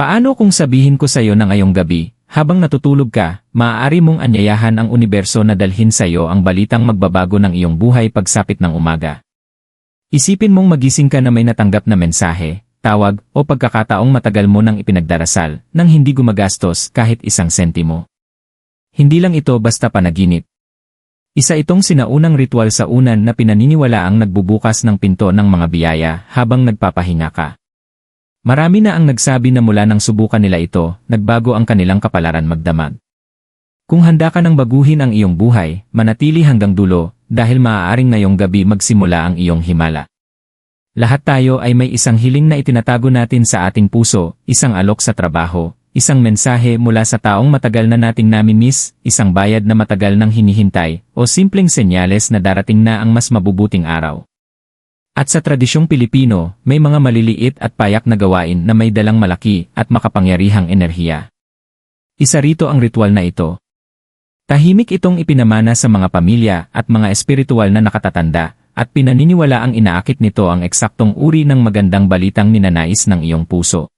Paano kung sabihin ko sa iyo na ngayong gabi, habang natutulog ka, maaari mong anyayahan ang universo na dalhin sa iyo ang balitang magbabago ng iyong buhay pagsapit ng umaga. Isipin mong magising ka na may natanggap na mensahe, tawag, o pagkakataong matagal mo nang ipinagdarasal, nang hindi gumagastos kahit isang sentimo. Hindi lang ito basta panaginip. Isa itong sinaunang ritual sa unan na pinaniniwala ang nagbubukas ng pinto ng mga biyaya habang nagpapahinga ka. Marami na ang nagsabi na mula nang subukan nila ito, nagbago ang kanilang kapalaran magdamag. Kung handa ka nang baguhin ang iyong buhay, manatili hanggang dulo, dahil maaaring ngayong gabi magsimula ang iyong himala. Lahat tayo ay may isang hiling na itinatago natin sa ating puso, isang alok sa trabaho, isang mensahe mula sa taong matagal na nating namimiss, isang bayad na matagal nang hinihintay, o simpleng senyales na darating na ang mas mabubuting araw. At sa tradisyong Pilipino, may mga maliliit at payak na gawain na may dalang malaki at makapangyarihang enerhiya. Isa rito ang ritual na ito. Tahimik itong ipinamana sa mga pamilya at mga espiritual na nakatatanda, at pinaniniwala ang inaakit nito ang eksaktong uri ng magandang balitang ninanais ng iyong puso.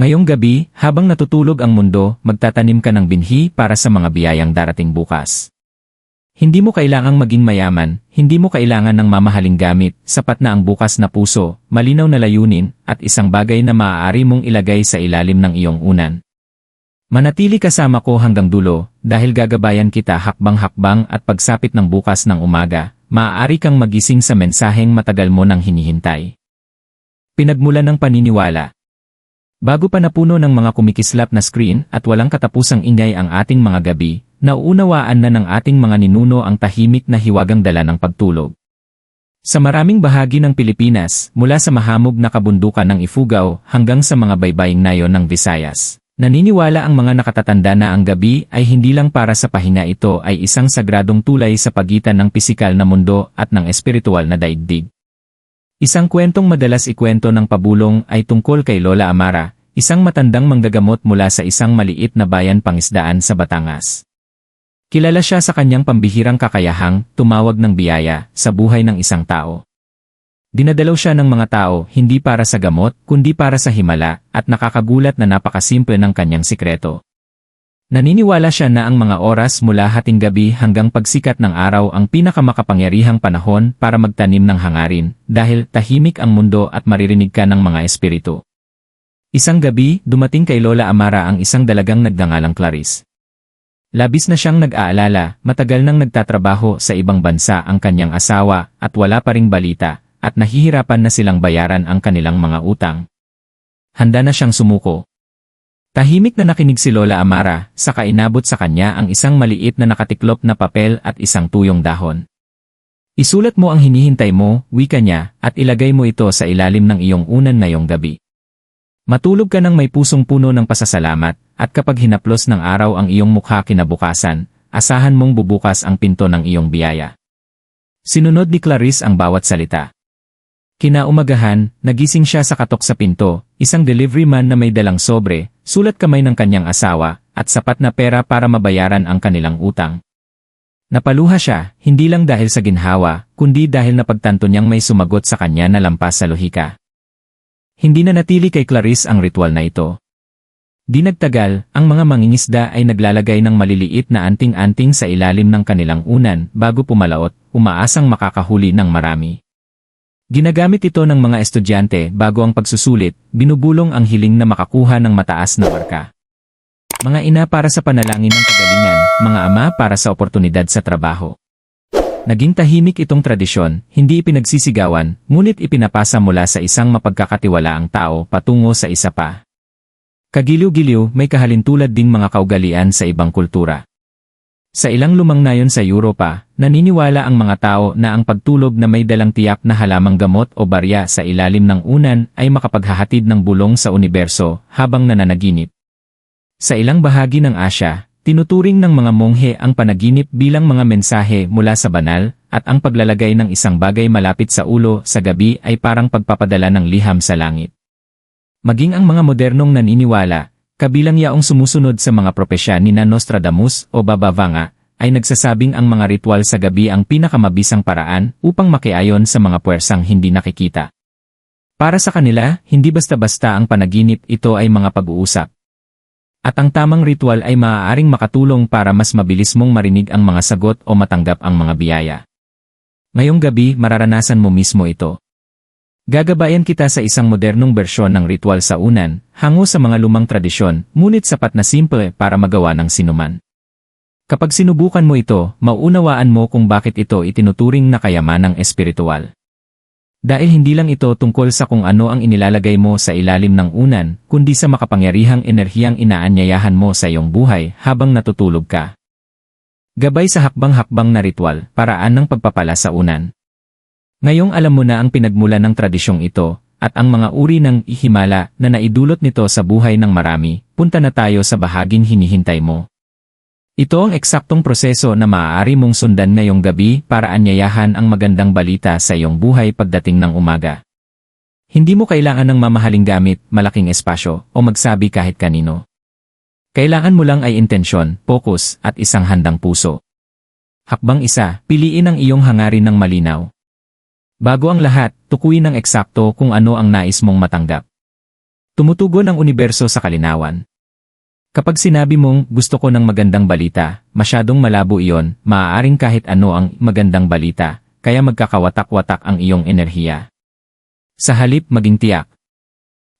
Ngayong gabi, habang natutulog ang mundo, magtatanim ka ng binhi para sa mga biyayang darating bukas. Hindi mo kailangang maging mayaman, hindi mo kailangan ng mamahaling gamit, sapat na ang bukas na puso, malinaw na layunin, at isang bagay na maaari mong ilagay sa ilalim ng iyong unan. Manatili kasama ko hanggang dulo, dahil gagabayan kita hakbang-hakbang at pagsapit ng bukas ng umaga, maaari kang magising sa mensaheng matagal mo nang hinihintay. Pinagmulan ng paniniwala. Bago pa napuno ng mga kumikislap na screen at walang katapusang ingay ang ating mga gabi, nauunawaan na ng ating mga ninuno ang tahimik na hiwagang dala ng pagtulog. Sa maraming bahagi ng Pilipinas, mula sa mahamog na kabundukan ng Ifugao hanggang sa mga baybaying nayon ng Visayas, naniniwala ang mga nakatatanda na ang gabi ay hindi lang para sa pahinga ito ay isang sagradong tulay sa pagitan ng pisikal na mundo at ng espiritual na daigdig. Isang kwentong madalas ikwento ng pabulong ay tungkol kay Lola Amara, isang matandang manggagamot mula sa isang maliit na bayan pangisdaan sa Batangas. Kilala siya sa kanyang pambihirang kakayahang tumawag ng biyaya sa buhay ng isang tao. Dinadalaw siya ng mga tao hindi para sa gamot kundi para sa himala at nakakagulat na napakasimple ng kanyang sikreto. Naniniwala siya na ang mga oras mula hating gabi hanggang pagsikat ng araw ang pinakamakapangyarihang panahon para magtanim ng hangarin dahil tahimik ang mundo at maririnig ka ng mga espiritu. Isang gabi, dumating kay Lola Amara ang isang dalagang nagngangalang Clarice. Labis na siyang nag-aalala, matagal nang nagtatrabaho sa ibang bansa ang kanyang asawa at wala pa ring balita at nahihirapan na silang bayaran ang kanilang mga utang. Handa na siyang sumuko. Tahimik na nakinig si Lola Amara, saka inabot sa kanya ang isang maliit na nakatiklop na papel at isang tuyong dahon. Isulat mo ang hinihintay mo, wika niya, at ilagay mo ito sa ilalim ng iyong unan ngayong gabi. Matulog ka ng may pusong puno ng pasasalamat, at kapag hinaplos ng araw ang iyong mukha kinabukasan, asahan mong bubukas ang pinto ng iyong biyaya. Sinunod ni Clarice ang bawat salita. Kinaumagahan, nagising siya sa katok sa pinto, isang delivery man na may dalang sobre, sulat kamay ng kanyang asawa, at sapat na pera para mabayaran ang kanilang utang. Napaluha siya, hindi lang dahil sa ginhawa, kundi dahil napagtanto niyang may sumagot sa kanya na lampas sa lohika. Hindi na natili kay Clarice ang ritual na ito. Di nagtagal, ang mga mangingisda ay naglalagay ng maliliit na anting-anting sa ilalim ng kanilang unan bago pumalaot, umaasang makakahuli ng marami. Ginagamit ito ng mga estudyante bago ang pagsusulit, binubulong ang hiling na makakuha ng mataas na marka. Mga ina para sa panalangin ng kagalingan, mga ama para sa oportunidad sa trabaho. Naging tahimik itong tradisyon, hindi ipinagsisigawan, ngunit ipinapasa mula sa isang mapagkakatiwalaang tao patungo sa isa pa. Kagiliw-giliw, may kahalintulad ding mga kaugalian sa ibang kultura. Sa ilang lumang nayon sa Europa, naniniwala ang mga tao na ang pagtulog na may dalang tiyak na halamang gamot o barya sa ilalim ng unan ay makapaghahatid ng bulong sa universo habang nananaginip. Sa ilang bahagi ng Asya, tinuturing ng mga monghe ang panaginip bilang mga mensahe mula sa banal, at ang paglalagay ng isang bagay malapit sa ulo sa gabi ay parang pagpapadala ng liham sa langit. Maging ang mga modernong naniniwala, Kabilang yaong sumusunod sa mga propesya ni Nostradamus o Babavanga, ay nagsasabing ang mga ritual sa gabi ang pinakamabisang paraan upang makiayon sa mga puwersang hindi nakikita. Para sa kanila, hindi basta-basta ang panaginip ito ay mga pag-uusap. At ang tamang ritual ay maaaring makatulong para mas mabilis mong marinig ang mga sagot o matanggap ang mga biyaya. Ngayong gabi, mararanasan mo mismo ito. Gagabayan kita sa isang modernong bersyon ng ritual sa unan, hango sa mga lumang tradisyon, ngunit sapat na simple para magawa ng sinuman. Kapag sinubukan mo ito, mauunawaan mo kung bakit ito itinuturing na kayamanang espiritual. Dahil hindi lang ito tungkol sa kung ano ang inilalagay mo sa ilalim ng unan, kundi sa makapangyarihang enerhiyang inaanyayahan mo sa iyong buhay habang natutulog ka. Gabay sa hakbang-hakbang na ritual, paraan ng pagpapala sa unan. Ngayong alam mo na ang pinagmula ng tradisyong ito, at ang mga uri ng ihimala na naidulot nito sa buhay ng marami, punta na tayo sa bahaging hinihintay mo. Ito ang eksaktong proseso na maaari mong sundan ngayong gabi para anyayahan ang magandang balita sa iyong buhay pagdating ng umaga. Hindi mo kailangan ng mamahaling gamit, malaking espasyo, o magsabi kahit kanino. Kailangan mo lang ay intensyon, focus, at isang handang puso. Hakbang isa, piliin ang iyong hangarin ng malinaw. Bago ang lahat, tukuyin ng eksakto kung ano ang nais mong matanggap. Tumutugon ang universo sa kalinawan. Kapag sinabi mong gusto ko ng magandang balita, masyadong malabo iyon, maaaring kahit ano ang magandang balita, kaya magkakawatak-watak ang iyong enerhiya. Sa halip maging tiyak.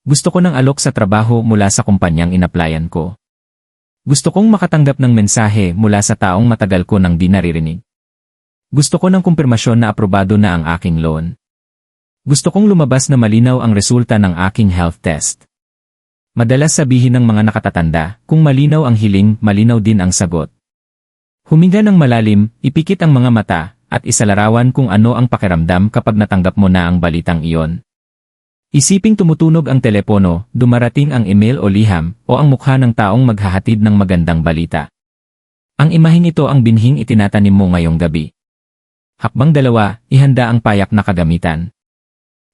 Gusto ko ng alok sa trabaho mula sa kumpanyang inaplayan ko. Gusto kong makatanggap ng mensahe mula sa taong matagal ko nang di naririnig. Gusto ko ng kumpirmasyon na aprobado na ang aking loan. Gusto kong lumabas na malinaw ang resulta ng aking health test. Madalas sabihin ng mga nakatatanda, kung malinaw ang hiling, malinaw din ang sagot. Huminga ng malalim, ipikit ang mga mata, at isalarawan kung ano ang pakiramdam kapag natanggap mo na ang balitang iyon. Isiping tumutunog ang telepono, dumarating ang email o liham, o ang mukha ng taong maghahatid ng magandang balita. Ang imahing ito ang binhing itinatanim mo ngayong gabi. Hakbang dalawa, ihanda ang payak na kagamitan.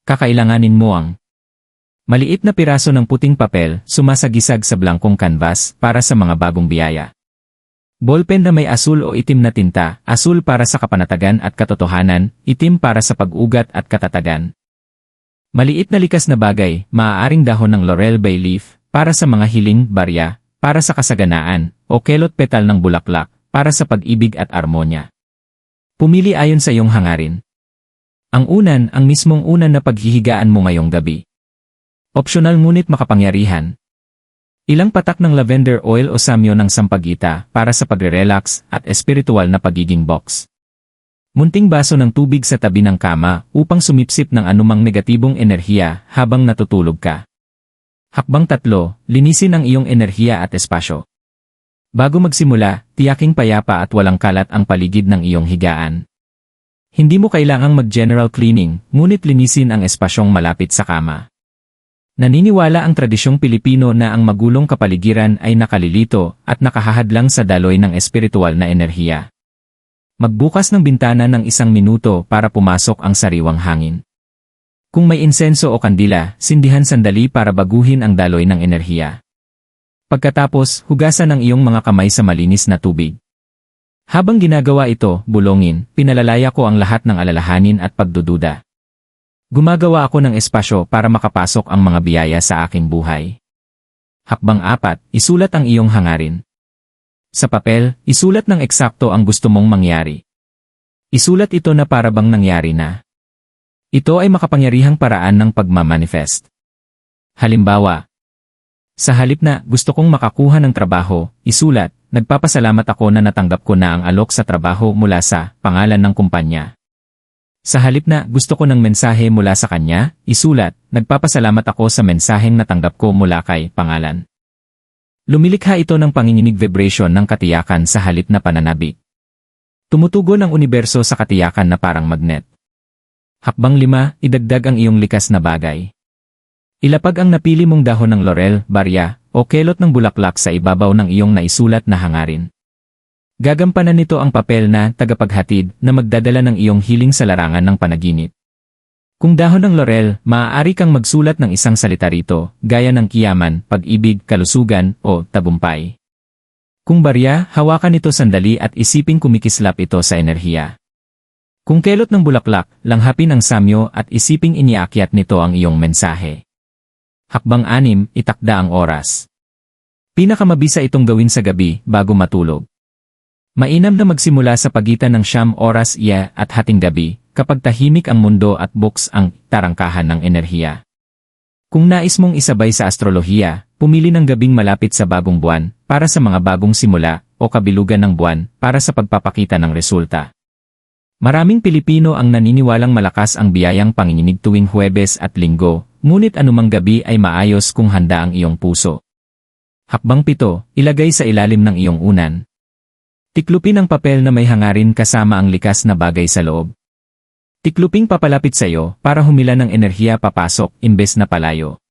Kakailanganin mo ang Maliit na piraso ng puting papel, sumasagisag sa blankong canvas para sa mga bagong biyaya. Ballpen na may asul o itim na tinta, asul para sa kapanatagan at katotohanan, itim para sa pag-ugat at katatagan. Maliit na likas na bagay, maaaring dahon ng laurel bay leaf, para sa mga hiling, barya, para sa kasaganaan, o kelot petal ng bulaklak, para sa pag-ibig at armonya. Pumili ayon sa iyong hangarin. Ang unan, ang mismong unan na paghihigaan mo ngayong gabi. Optional ngunit makapangyarihan. Ilang patak ng lavender oil o samyo ng sampagita para sa pagre-relax at espiritual na pagiging box. Munting baso ng tubig sa tabi ng kama upang sumipsip ng anumang negatibong enerhiya habang natutulog ka. Hakbang tatlo, linisin ang iyong enerhiya at espasyo. Bago magsimula, tiyaking payapa at walang kalat ang paligid ng iyong higaan. Hindi mo kailangang mag-general cleaning, ngunit linisin ang espasyong malapit sa kama. Naniniwala ang tradisyong Pilipino na ang magulong kapaligiran ay nakalilito at nakahahadlang sa daloy ng espiritual na enerhiya. Magbukas ng bintana ng isang minuto para pumasok ang sariwang hangin. Kung may insenso o kandila, sindihan sandali para baguhin ang daloy ng enerhiya. Pagkatapos, hugasan ang iyong mga kamay sa malinis na tubig. Habang ginagawa ito, bulongin, pinalalaya ko ang lahat ng alalahanin at pagdududa. Gumagawa ako ng espasyo para makapasok ang mga biyaya sa aking buhay. Hakbang apat, isulat ang iyong hangarin. Sa papel, isulat ng eksakto ang gusto mong mangyari. Isulat ito na para bang nangyari na. Ito ay makapangyarihang paraan ng pagmamanifest. Halimbawa, sa halip na gusto kong makakuha ng trabaho, isulat, nagpapasalamat ako na natanggap ko na ang alok sa trabaho mula sa pangalan ng kumpanya. Sa halip na gusto ko ng mensahe mula sa kanya, isulat, nagpapasalamat ako sa mensaheng natanggap ko mula kay pangalan. Lumilikha ito ng panginginig vibration ng katiyakan sa halip na pananabik. Tumutugon ang universo sa katiyakan na parang magnet. Hakbang lima, idagdag ang iyong likas na bagay. Ilapag ang napili mong dahon ng laurel, barya, o kelot ng bulaklak sa ibabaw ng iyong naisulat na hangarin. Gagampanan nito ang papel na tagapaghatid na magdadala ng iyong hiling sa larangan ng panaginip. Kung dahon ng laurel, maaari kang magsulat ng isang salita rito, gaya ng kiyaman, pag-ibig, kalusugan, o tabumpay. Kung barya, hawakan ito sandali at isiping kumikislap ito sa enerhiya. Kung kelot ng bulaklak, langhapin ang samyo at isiping iniakyat nito ang iyong mensahe. Hakbang anim, itakda ang oras. Pinakamabisa itong gawin sa gabi bago matulog. Mainam na magsimula sa pagitan ng siyam oras iya at hating gabi kapag tahimik ang mundo at books ang tarangkahan ng enerhiya. Kung nais mong isabay sa astrolohiya, pumili ng gabing malapit sa bagong buwan para sa mga bagong simula o kabilugan ng buwan para sa pagpapakita ng resulta. Maraming Pilipino ang naniniwalang malakas ang biyayang panginginig tuwing Huwebes at Linggo, ngunit anumang gabi ay maayos kung handa ang iyong puso. Hakbang pito, ilagay sa ilalim ng iyong unan. Tiklupin ang papel na may hangarin kasama ang likas na bagay sa loob. Tikluping papalapit sa iyo para humila ng enerhiya papasok imbes na palayo.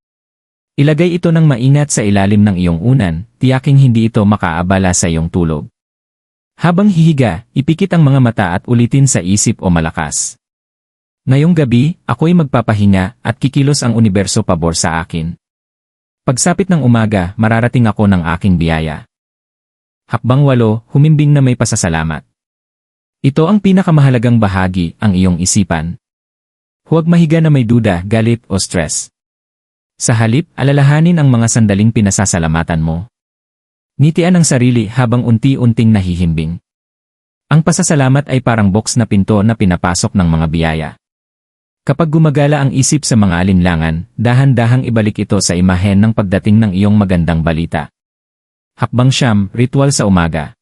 Ilagay ito ng maingat sa ilalim ng iyong unan, tiyaking hindi ito makaabala sa iyong tulog. Habang hihiga, ipikit ang mga mata at ulitin sa isip o malakas. Ngayong gabi, ako'y magpapahinga at kikilos ang universo pabor sa akin. Pagsapit ng umaga, mararating ako ng aking biyaya. Hakbang walo, humimbing na may pasasalamat. Ito ang pinakamahalagang bahagi, ang iyong isipan. Huwag mahiga na may duda, galit o stress. Sa halip, alalahanin ang mga sandaling pinasasalamatan mo. Ngitian ang sarili habang unti-unting nahihimbing. Ang pasasalamat ay parang box na pinto na pinapasok ng mga biyaya. Kapag gumagala ang isip sa mga alinlangan, dahan-dahang ibalik ito sa imahen ng pagdating ng iyong magandang balita. Hakbang siyam, ritual sa umaga.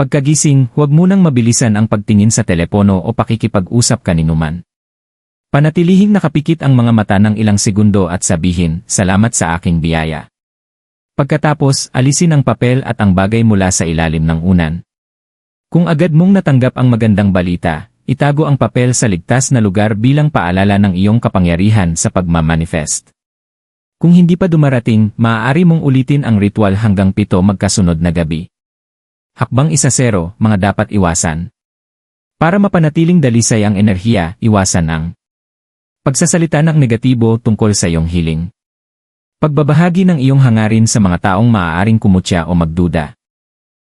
Pagkagising, huwag munang mabilisan ang pagtingin sa telepono o pakikipag-usap kaninuman. Panatilihing nakapikit ang mga mata ng ilang segundo at sabihin, salamat sa aking biyaya. Pagkatapos, alisin ang papel at ang bagay mula sa ilalim ng unan. Kung agad mong natanggap ang magandang balita, itago ang papel sa ligtas na lugar bilang paalala ng iyong kapangyarihan sa pagmamanifest. Kung hindi pa dumarating, maaari mong ulitin ang ritual hanggang pito magkasunod na gabi. Hakbang isa zero, mga dapat iwasan. Para mapanatiling dalisay ang enerhiya, iwasan ang pagsasalita ng negatibo tungkol sa iyong healing. Pagbabahagi ng iyong hangarin sa mga taong maaaring kumutya o magduda.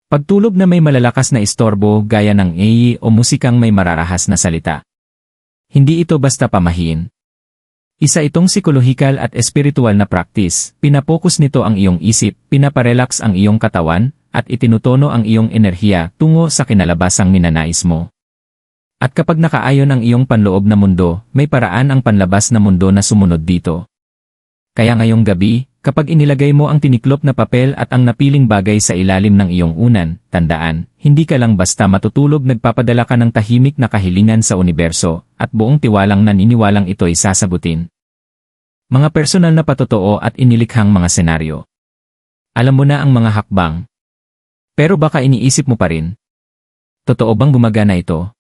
Pagtulog na may malalakas na istorbo gaya ng AI o musikang may mararahas na salita. Hindi ito basta pamahiin. Isa itong psikolohikal at espiritual na practice, pinapokus nito ang iyong isip, pinaparelax ang iyong katawan, at itinutono ang iyong enerhiya tungo sa kinalabasang minanais mo. At kapag nakaayon ang iyong panloob na mundo, may paraan ang panlabas na mundo na sumunod dito. Kaya ngayong gabi, kapag inilagay mo ang tiniklop na papel at ang napiling bagay sa ilalim ng iyong unan, tandaan, hindi ka lang basta matutulog nagpapadala ka ng tahimik na kahilingan sa universo, at buong tiwalang naniniwalang ito'y sasagutin. Mga personal na patotoo at inilikhang mga senaryo. Alam mo na ang mga hakbang. Pero baka iniisip mo pa rin. Totoo bang gumagana ito?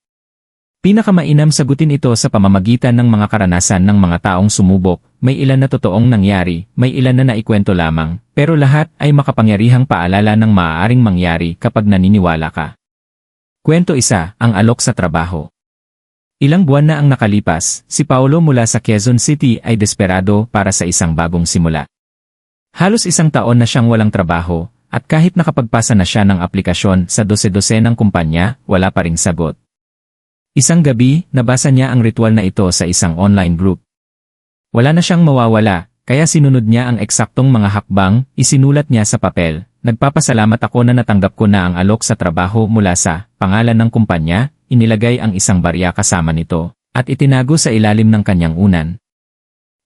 Pinakamainam sagutin ito sa pamamagitan ng mga karanasan ng mga taong sumubok, may ilan na totoong nangyari, may ilan na naikwento lamang, pero lahat ay makapangyarihang paalala ng maaaring mangyari kapag naniniwala ka. Kwento isa, ang alok sa trabaho. Ilang buwan na ang nakalipas, si Paulo mula sa Quezon City ay desperado para sa isang bagong simula. Halos isang taon na siyang walang trabaho, at kahit nakapagpasa na siya ng aplikasyon sa dose-dose ng kumpanya, wala pa ring sagot. Isang gabi, nabasa niya ang ritual na ito sa isang online group. Wala na siyang mawawala, kaya sinunod niya ang eksaktong mga hakbang, isinulat niya sa papel. Nagpapasalamat ako na natanggap ko na ang alok sa trabaho mula sa pangalan ng kumpanya, inilagay ang isang barya kasama nito, at itinago sa ilalim ng kanyang unan.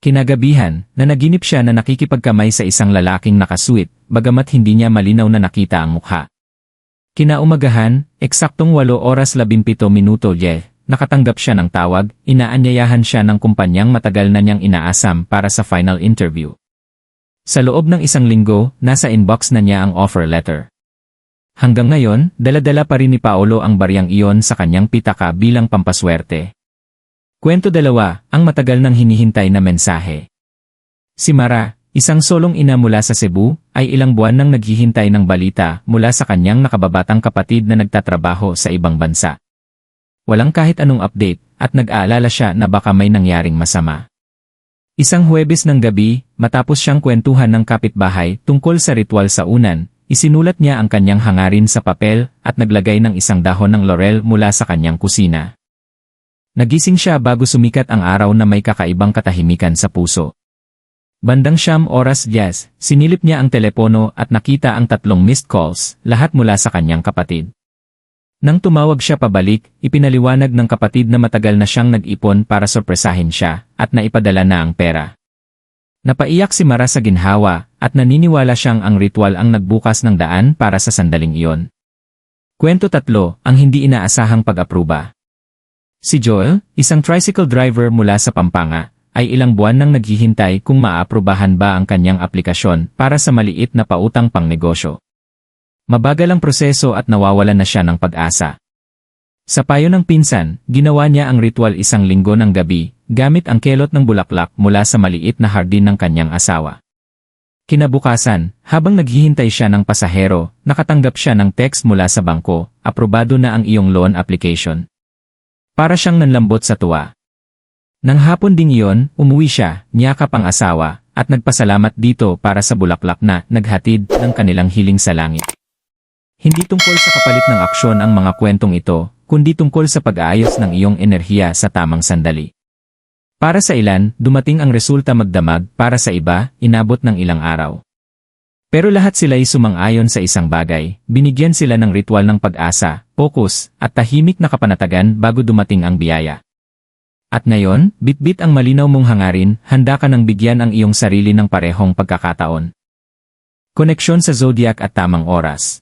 Kinagabihan, nanaginip siya na nakikipagkamay sa isang lalaking nakasuit, bagamat hindi niya malinaw na nakita ang mukha. Kinaumagahan, eksaktong 8 oras 17 minuto ye, nakatanggap siya ng tawag, inaanyayahan siya ng kumpanyang matagal na niyang inaasam para sa final interview. Sa loob ng isang linggo, nasa inbox na niya ang offer letter. Hanggang ngayon, daladala pa rin ni Paolo ang baryang iyon sa kanyang pitaka bilang pampaswerte. Kwento dalawa, ang matagal nang hinihintay na mensahe. Si Mara, Isang solong ina mula sa Cebu, ay ilang buwan nang naghihintay ng balita mula sa kanyang nakababatang kapatid na nagtatrabaho sa ibang bansa. Walang kahit anong update, at nag-aalala siya na baka may nangyaring masama. Isang Huwebes ng gabi, matapos siyang kwentuhan ng kapitbahay tungkol sa ritual sa unan, isinulat niya ang kanyang hangarin sa papel at naglagay ng isang dahon ng laurel mula sa kanyang kusina. Nagising siya bago sumikat ang araw na may kakaibang katahimikan sa puso. Bandang siyam oras Diaz, sinilip niya ang telepono at nakita ang tatlong missed calls, lahat mula sa kanyang kapatid. Nang tumawag siya pabalik, ipinaliwanag ng kapatid na matagal na siyang nag-ipon para sorpresahin siya, at naipadala na ang pera. Napaiyak si Mara sa ginhawa, at naniniwala siyang ang ritual ang nagbukas ng daan para sa sandaling iyon. Kwento tatlo, ang hindi inaasahang pag-apruba. Si Joel, isang tricycle driver mula sa Pampanga, ay ilang buwan nang naghihintay kung maaprubahan ba ang kanyang aplikasyon para sa maliit na pautang pang negosyo. Mabagal ang proseso at nawawalan na siya ng pag-asa. Sa payo ng pinsan, ginawa niya ang ritual isang linggo ng gabi, gamit ang kelot ng bulaklak mula sa maliit na hardin ng kanyang asawa. Kinabukasan, habang naghihintay siya ng pasahero, nakatanggap siya ng text mula sa bangko, aprobado na ang iyong loan application. Para siyang nanlambot sa tuwa. Nang hapon ding iyon, umuwi siya, niyakap ang asawa, at nagpasalamat dito para sa bulaklak na naghatid ng kanilang hiling sa langit. Hindi tungkol sa kapalit ng aksyon ang mga kwentong ito, kundi tungkol sa pag-aayos ng iyong enerhiya sa tamang sandali. Para sa ilan, dumating ang resulta magdamag, para sa iba, inabot ng ilang araw. Pero lahat sila ay sumang-ayon sa isang bagay, binigyan sila ng ritual ng pag-asa, focus, at tahimik na kapanatagan bago dumating ang biyaya. At ngayon, bitbit ang malinaw mong hangarin, handa ka nang bigyan ang iyong sarili ng parehong pagkakataon. Koneksyon sa zodiac at tamang oras.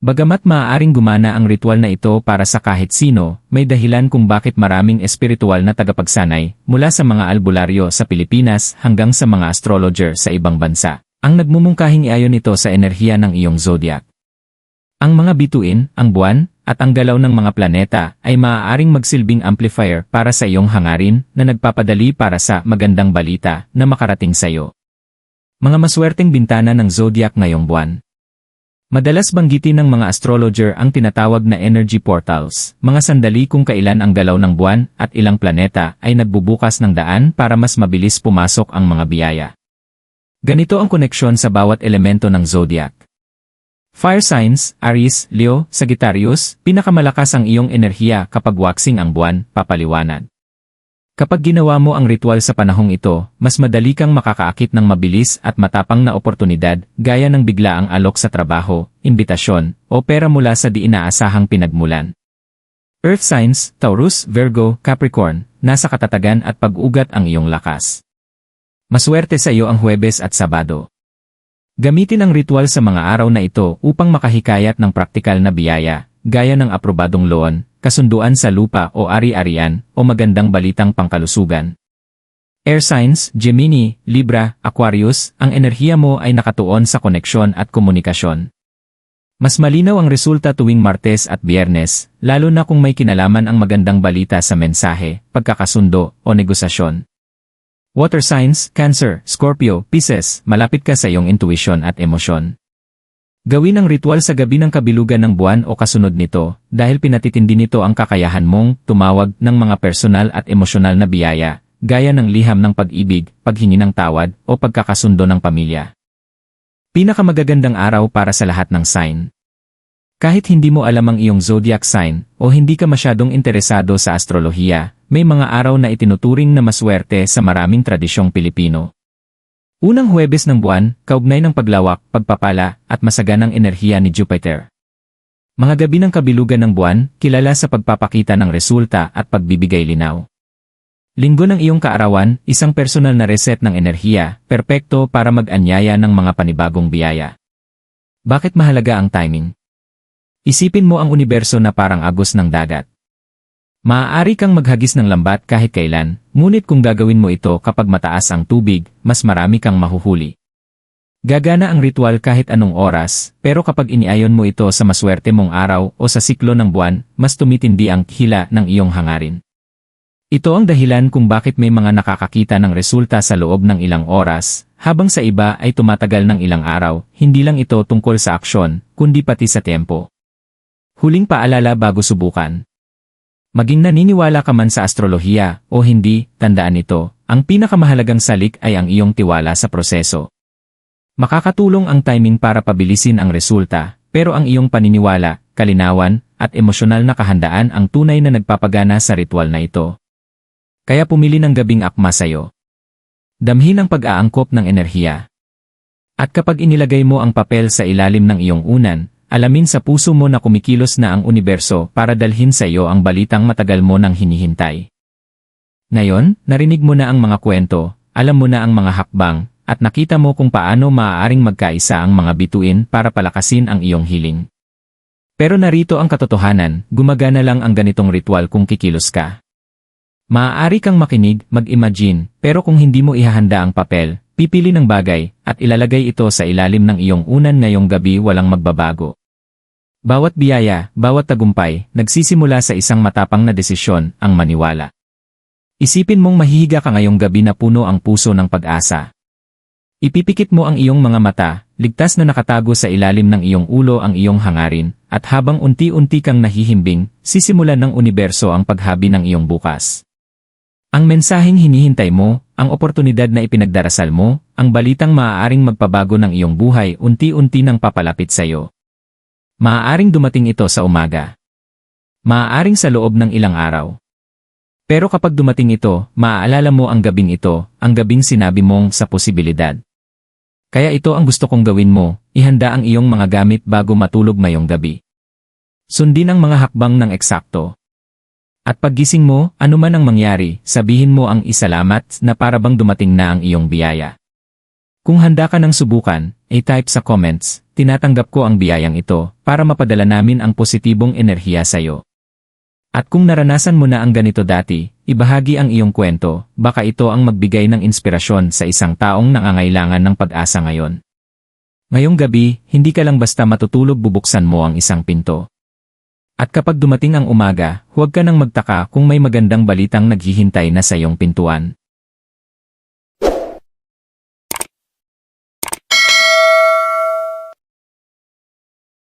Bagamat maaaring gumana ang ritual na ito para sa kahit sino, may dahilan kung bakit maraming espiritual na tagapagsanay, mula sa mga albularyo sa Pilipinas hanggang sa mga astrologer sa ibang bansa, ang nagmumungkahing iayon ito sa enerhiya ng iyong zodiac. Ang mga bituin, ang buwan, at ang galaw ng mga planeta ay maaaring magsilbing amplifier para sa iyong hangarin na nagpapadali para sa magandang balita na makarating sa iyo. Mga maswerteng bintana ng zodiac ngayong buwan. Madalas banggitin ng mga astrologer ang tinatawag na energy portals, mga sandali kung kailan ang galaw ng buwan at ilang planeta ay nagbubukas ng daan para mas mabilis pumasok ang mga biyaya. Ganito ang koneksyon sa bawat elemento ng zodiac. Fire signs, Aries, Leo, Sagittarius, pinakamalakas ang iyong enerhiya kapag waxing ang buwan, papaliwanag. Kapag ginawa mo ang ritual sa panahong ito, mas madali kang makakaakit ng mabilis at matapang na oportunidad, gaya ng biglaang alok sa trabaho, imbitasyon, o pera mula sa di inaasahang pinagmulan. Earth signs, Taurus, Virgo, Capricorn, nasa katatagan at pag-ugat ang iyong lakas. Maswerte sa iyo ang Huwebes at Sabado. Gamitin ang ritual sa mga araw na ito upang makahikayat ng praktikal na biyaya, gaya ng aprobadong loan, kasunduan sa lupa o ari-arian, o magandang balitang pangkalusugan. Air signs, Gemini, Libra, Aquarius, ang enerhiya mo ay nakatuon sa koneksyon at komunikasyon. Mas malinaw ang resulta tuwing Martes at Biyernes, lalo na kung may kinalaman ang magandang balita sa mensahe, pagkakasundo, o negosasyon. Water signs, Cancer, Scorpio, Pisces, malapit ka sa iyong intuition at emosyon. Gawin ang ritual sa gabi ng kabilugan ng buwan o kasunod nito, dahil pinatitindi nito ang kakayahan mong tumawag ng mga personal at emosyonal na biyaya, gaya ng liham ng pag-ibig, paghingi ng tawad, o pagkakasundo ng pamilya. Pinakamagagandang araw para sa lahat ng sign. Kahit hindi mo alam ang iyong zodiac sign, o hindi ka masyadong interesado sa astrolohiya, may mga araw na itinuturing na maswerte sa maraming tradisyong Pilipino. Unang Huwebes ng buwan, kaugnay ng paglawak, pagpapala, at masaganang enerhiya ni Jupiter. Mga gabi ng kabilugan ng buwan, kilala sa pagpapakita ng resulta at pagbibigay linaw. Linggo ng iyong kaarawan, isang personal na reset ng enerhiya, perpekto para mag-anyaya ng mga panibagong biyaya. Bakit mahalaga ang timing? Isipin mo ang universo na parang agos ng dagat. Maaari kang maghagis ng lambat kahit kailan, ngunit kung gagawin mo ito kapag mataas ang tubig, mas marami kang mahuhuli. Gagana ang ritual kahit anong oras, pero kapag iniayon mo ito sa maswerte mong araw o sa siklo ng buwan, mas tumitindi ang hila ng iyong hangarin. Ito ang dahilan kung bakit may mga nakakakita ng resulta sa loob ng ilang oras, habang sa iba ay tumatagal ng ilang araw, hindi lang ito tungkol sa aksyon, kundi pati sa tempo. Huling paalala bago subukan. Maging naniniwala ka man sa astrolohiya o hindi, tandaan ito, ang pinakamahalagang salik ay ang iyong tiwala sa proseso. Makakatulong ang timing para pabilisin ang resulta, pero ang iyong paniniwala, kalinawan, at emosyonal na kahandaan ang tunay na nagpapagana sa ritual na ito. Kaya pumili ng gabing akma sa'yo. Damhin ang pag-aangkop ng enerhiya. At kapag inilagay mo ang papel sa ilalim ng iyong unan, alamin sa puso mo na kumikilos na ang universo para dalhin sa iyo ang balitang matagal mo nang hinihintay. Ngayon, narinig mo na ang mga kwento, alam mo na ang mga hakbang, at nakita mo kung paano maaaring magkaisa ang mga bituin para palakasin ang iyong hiling. Pero narito ang katotohanan, gumagana lang ang ganitong ritual kung kikilos ka. Maaari kang makinig, mag-imagine, pero kung hindi mo ihahanda ang papel, pipili ng bagay, at ilalagay ito sa ilalim ng iyong unan ngayong gabi walang magbabago. Bawat biyaya, bawat tagumpay, nagsisimula sa isang matapang na desisyon, ang maniwala. Isipin mong mahihiga ka ngayong gabi na puno ang puso ng pag-asa. Ipipikit mo ang iyong mga mata, ligtas na nakatago sa ilalim ng iyong ulo ang iyong hangarin, at habang unti-unti kang nahihimbing, sisimulan ng universo ang paghabi ng iyong bukas. Ang mensaheng hinihintay mo, ang oportunidad na ipinagdarasal mo, ang balitang maaaring magpabago ng iyong buhay unti-unti nang papalapit sa iyo. Maaaring dumating ito sa umaga. Maaaring sa loob ng ilang araw. Pero kapag dumating ito, maaalala mo ang gabing ito, ang gabing sinabi mong sa posibilidad. Kaya ito ang gusto kong gawin mo, ihanda ang iyong mga gamit bago matulog mayong gabi. Sundin ang mga hakbang ng eksakto. At paggising mo, anuman ang mangyari, sabihin mo ang isalamat na parabang dumating na ang iyong biyaya. Kung handa ka ng subukan, i-type sa comments, tinatanggap ko ang biyayang ito para mapadala namin ang positibong enerhiya sa iyo. At kung naranasan mo na ang ganito dati, ibahagi ang iyong kwento, baka ito ang magbigay ng inspirasyon sa isang taong nangangailangan ng pag-asa ngayon. Ngayong gabi, hindi ka lang basta matutulog bubuksan mo ang isang pinto. At kapag dumating ang umaga, huwag ka nang magtaka kung may magandang balitang naghihintay na sa iyong pintuan.